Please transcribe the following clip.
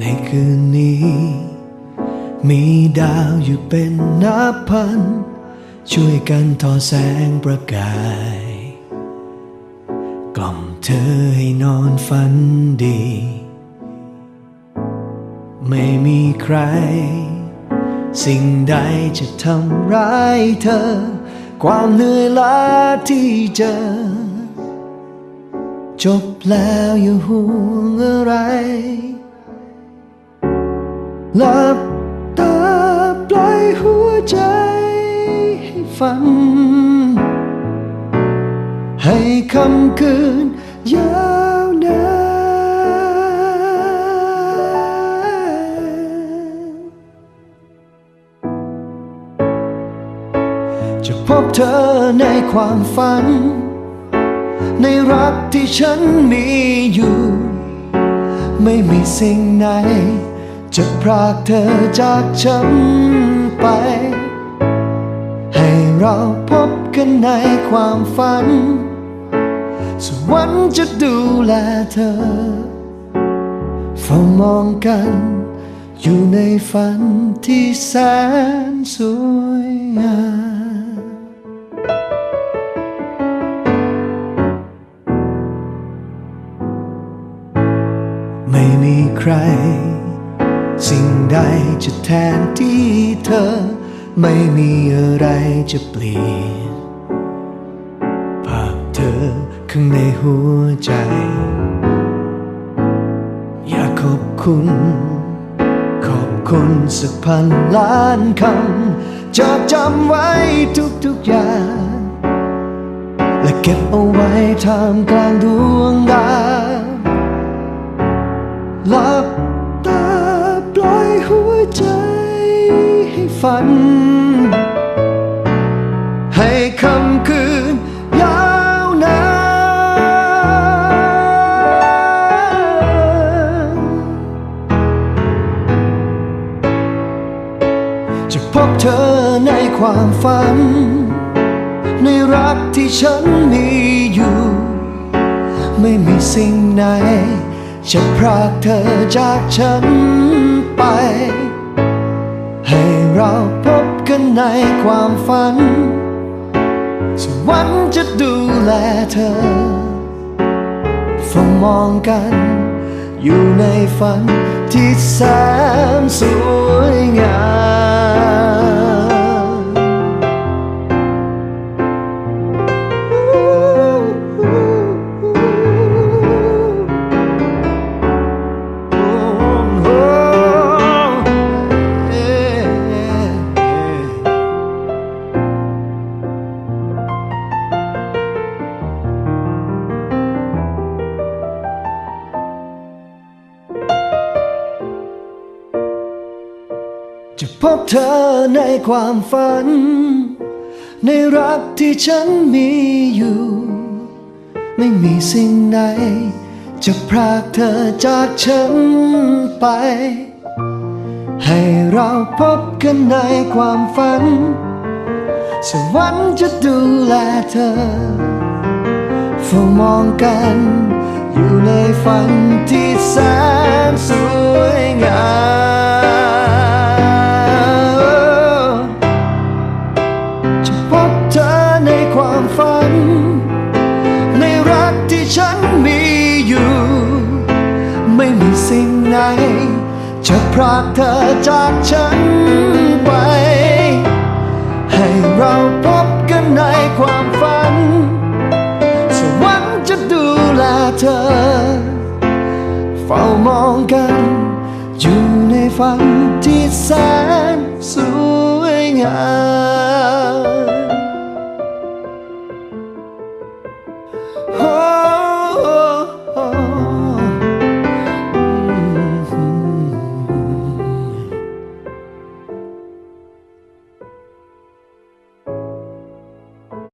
ในคืนนี้ มีดาวอยู่เป็นนับพัน ช่วยกันทอแสงประกาย กล่อมเธอให้นอนฝันดี ไม่มีใคร สิ่งใดจะทำร้ายเธอ ความเหนื่อยล้าที่เจอ จบแล้วอย่าห่วงอะไร หลับตาปล่อยหัวใจให้ฝันให้คำคืนยาวนานจะพบเธอในความฝัน ในรักที่ฉันมีอยู่ ไม่มีสิ่งไหน จะพรากเธอจากฉันไป ให้เราพบกันในความฝัน สวรรค์จะดูแลเธอเฝ้ามองกัน อยู่ในฝันที่แสนสวยงามไม่มีใคร ใดจะแทนที่เธอ ไม่มีอะไรจะเปลี่ยน ภาพเธอข้างในหัวใจ อยากขอบคุณ ขอบคุณสักพันล้านคำจะจำไว้ทุกๆอย่าง และเก็บเอาไว้ท่ามกลางดวงดาวลับ หัวใจให้ฝัน ให้คำคืนยาวนานจะพบเธอในความฝัน ในรักที่ฉันมีอยู่ ไม่มีสิ่งไหนจะพรากเธอจากฉัน ไป ให้เราพบกันในความฝันสวรรค์จะดูแลเธอเฝ้ามองกัน อยู่ในฝันที่แสนสวยงาม บเธอในความฝัน ในรักที่ฉันมีอยู่ ไม่มีสิ่งใดจะพรากเธอจากฉันไป ให้เราพบกันในความฝัน สวรรค์จะดูแลเธอเฝ้ามองกัน อยู่ในฝันที่แสนสว สิ่งไหน จะพรากเธอจากฉันไป ให้เราพบกันในความฝัน สวรรค์จะดูแลเธอ เฝ้ามองกันอยู่ในฝันที่แสนสวยงาม